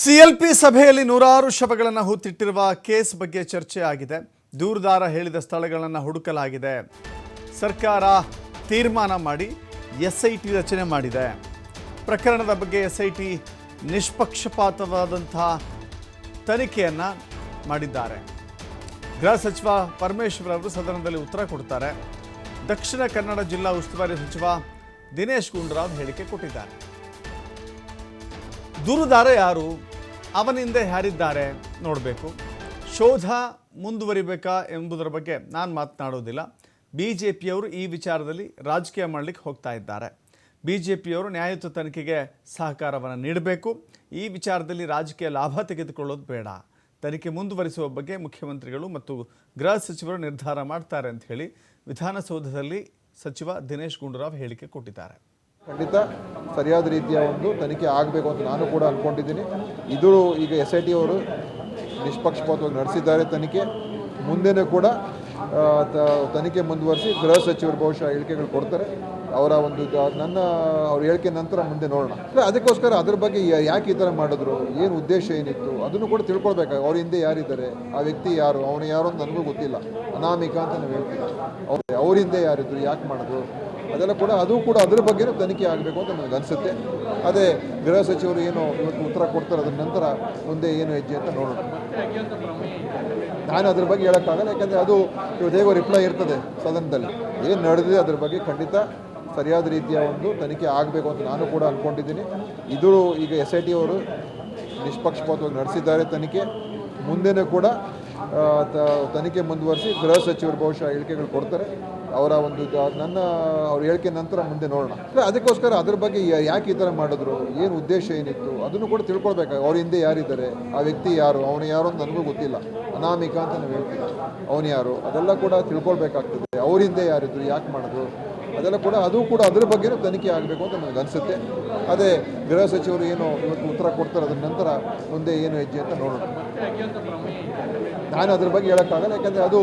CLP ಸಭೆಯಲ್ಲಿ ನೂರಾರು ಶವಗಳನ್ನು ಹೂತಿಟ್ಟಿರುವ ಕೇಸ್ ಬಗ್ಗೆ ಚರ್ಚೆ ಆಗಿದೆ. ದೂರುದಾರ ಹೇಳಿದ ಸ್ಥಳಗಳನ್ನು ಹುಡುಕಲಾಗಿದೆ. ಸರ್ಕಾರ ತೀರ್ಮಾನ ಮಾಡಿ ಎಸ್ಐಟಿ ರಚನೆ ಮಾಡಿದೆ. ಪ್ರಕರಣದ ಬಗ್ಗೆ ಎಸ್ಐಟಿ ನಿಷ್ಪಕ್ಷಪಾತವಾದಂತಹ ತನಿಖೆಯನ್ನು ಮಾಡಿದ್ದಾರೆ. ಗೃಹ ಸಚಿವ ಪರಮೇಶ್ವರ್ ಅವರು ಸದನದಲ್ಲಿ ಉತ್ತರ ಕೊಡ್ತಾರೆ. ದಕ್ಷಿಣ ಕನ್ನಡ ಜಿಲ್ಲಾ ಉಸ್ತುವಾರಿ ಸಚಿವ ದಿನೇಶ್ ಗುಂಡೂರಾವ್ ಹೇಳಿಕೆ ಕೊಟ್ಟಿದ್ದಾರೆ. ದೂರುದಾರ ಯಾರು? ಅವನಿಂದ ಯಾರಿದ್ದಾರೆ ನೋಡಬೇಕು. ಶೋಧ ಮುಂದುವರಿಬೇಕಾ ಎಂಬುದರ ಬಗ್ಗೆ ನಾನು ಮಾತನಾಡೋದಿಲ್ಲ. ಬಿ ಜೆ ಪಿಯವರು ಈ ವಿಚಾರದಲ್ಲಿ ರಾಜಕೀಯ ಮಾಡಲಿಕ್ಕೆ ಹೋಗ್ತಾ ಇದ್ದಾರೆ. ಬಿ ಜೆ ಪಿಯವರು ನ್ಯಾಯಯುತ ತನಿಖೆಗೆ ಸಹಕಾರವನ್ನು ನೀಡಬೇಕು. ಈ ವಿಚಾರದಲ್ಲಿ ರಾಜಕೀಯ ಲಾಭ ತೆಗೆದುಕೊಳ್ಳೋದು ಬೇಡ. ತನಿಖೆ ಮುಂದುವರಿಸುವ ಬಗ್ಗೆ ಮುಖ್ಯಮಂತ್ರಿಗಳು ಮತ್ತು ಗೃಹ ಸಚಿವರು ನಿರ್ಧಾರ ಮಾಡ್ತಾರೆ ಅಂತ ಹೇಳಿ ವಿಧಾನಸೌಧದಲ್ಲಿ ಸಚಿವ ದಿನೇಶ್ ಗುಂಡೂರಾವ್ ಹೇಳಿಕೆ ಕೊಟ್ಟಿದ್ದಾರೆ. ಖಂಡಿತ ಸರಿಯಾದ ರೀತಿಯ ಒಂದು ತನಿಖೆ ಆಗಬೇಕು ಅಂತ ನಾನು ಕೂಡ ಅಂದ್ಕೊಂಡಿದ್ದೀನಿ ಇದು ಈಗ ಎಸ್ ಐ ಟಿ ಅವರು ನಿಷ್ಪಕ್ಷಪಾತವಾಗಿ ನಡೆಸಿದ್ದಾರೆ ತನಿಖೆ. ಮುಂದೆನೂ ಕೂಡ ತನಿಖೆ ಮುಂದುವರಿಸಿ ಗೃಹ ಸಚಿವರು ಬಹುಶಃ ಹೇಳಿಕೆಗಳು ಕೊಡ್ತಾರೆ. ಅವರ ಒಂದು ನನ್ನ, ಅವ್ರ ಹೇಳಿಕೆ ನಂತರ ಮುಂದೆ ನೋಡೋಣ. ಅದಕ್ಕೋಸ್ಕರ ಅದ್ರ ಬಗ್ಗೆ ಯಾಕೆ ಈ ಥರ ಮಾಡಿದ್ರು? ಏನು ಉದ್ದೇಶ ಏನಿತ್ತು? ಅದನ್ನು ಕೂಡ ತಿಳ್ಕೊಳ್ಬೇಕು. ಅವ್ರ ಹಿಂದೆ ಯಾರಿದ್ದಾರೆ? ಆ ವ್ಯಕ್ತಿ ಯಾರು? ಅವನು ಯಾರು ಅಂತ ನನಗೂ ಗೊತ್ತಿಲ್ಲ. ಅನಾಮಿಕ ಅಂತ ನಾವು ಹೇಳ್ತೀವಿ. ಅವ್ರ ಹಿಂದೆ ಯಾರಿದ್ರು? ಯಾಕೆ ಮಾಡಿದ್ರು? ಅದೆಲ್ಲ ಕೂಡ ಅದು ಕೂಡ ಅದ್ರ ಬಗ್ಗೆನೂ ತನಿಖೆ ಆಗಬೇಕು ಅಂತ ನನಗೆ ಅನಿಸುತ್ತೆ. ಅದೇ ಗೃಹ ಸಚಿವರು ಏನು ಇವತ್ತು ಉತ್ತರ ಕೊಡ್ತಾರೆ, ಅದರ ನಂತರ ಮುಂದೆ ಏನು ಹೆಜ್ಜೆ ಅಂತ ನೋಡೋಣ. ನಾನು ಅದ್ರ ಬಗ್ಗೆ ಹೇಳೋಕ್ಕಾಗಲ್ಲ, ಯಾಕಂದರೆ ಅದು ಇವತ್ತು ಹೇಗೋ ರಿಪ್ಲೈ ಇರ್ತದೆ ಸದನದಲ್ಲಿ. ಏನು ನಡೆದಿದೆ ಅದ್ರ ಬಗ್ಗೆ ಖಂಡಿತ ಸರಿಯಾದ ರೀತಿಯ ಒಂದು ತನಿಖೆ ಆಗಬೇಕು ಅಂತ ನಾನು ಕೂಡ ಅಂದ್ಕೊಂಡಿದ್ದೀನಿ ಇದು ಈಗ ಎಸ್ ಐ ಟಿ ಅವರು ನಿಷ್ಪಕ್ಷಪಾತವಾಗಿ ನಡೆಸಿದ್ದಾರೆ ತನಿಖೆ. ಮುಂದೆನೂ ಕೂಡ ತನಿಖೆ ಮುಂದುವರಿಸಿ ಗೃಹ ಸಚಿವರು ಬಹುಶಃ ಹೇಳಿಕೆಗಳು ಕೊಡ್ತಾರೆ. ಅವರ ಒಂದು ನನ್ನ, ಅವ್ರ ಹೇಳಿಕೆ ನಂತರ ಮುಂದೆ ನೋಡೋಣ. ಅದಕ್ಕೋಸ್ಕರ ಅದ್ರ ಬಗ್ಗೆ ಯಾಕೆ ಈ ಥರ ಮಾಡಿದ್ರು? ಏನು ಉದ್ದೇಶ ಏನಿತ್ತು? ಅದನ್ನು ಕೂಡ ತಿಳ್ಕೊಳ್ಬೇಕು. ಅವ್ರ ಹಿಂದೆ ಯಾರಿದ್ದಾರೆ? ಆ ವ್ಯಕ್ತಿ ಯಾರು? ಅವನು ಯಾರು ಅಂತ ನನಗೂ ಗೊತ್ತಿಲ್ಲ. ಅನಾಮಿಕ ಅಂತ ನಾವು ಹೇಳ್ತೀವಿ. ಅವನು ಯಾರು? ಅದೆಲ್ಲ ಕೂಡ ತಿಳ್ಕೊಳ್ಬೇಕಾಗ್ತದೆ. ಅವ್ರ ಹಿಂದೆ ಯಾರಿದ್ರು? ಯಾಕೆ ಮಾಡಿದ್ರು? ಅದೆಲ್ಲ ಕೂಡ ಅದು ಕೂಡ ಅದ್ರ ಬಗ್ಗೆನೂ ತನಿಖೆ ಆಗಬೇಕು ಅಂತ ನನಗೆ ಅನಿಸುತ್ತೆ. ಅದೇ ಗೃಹ ಸಚಿವರು ಏನು ಇವತ್ತು ಉತ್ತರ ಕೊಡ್ತಾರೆ, ಅದ್ರ ನಂತರ ಮುಂದೆ ಏನು ಹೆಜ್ಜೆ ಅಂತ ನೋಡೋಣ. ನಾನು ಅದ್ರ ಬಗ್ಗೆ ಹೇಳೋಕ್ಕಾಗಲ್ಲ, ಯಾಕಂದರೆ ಅದು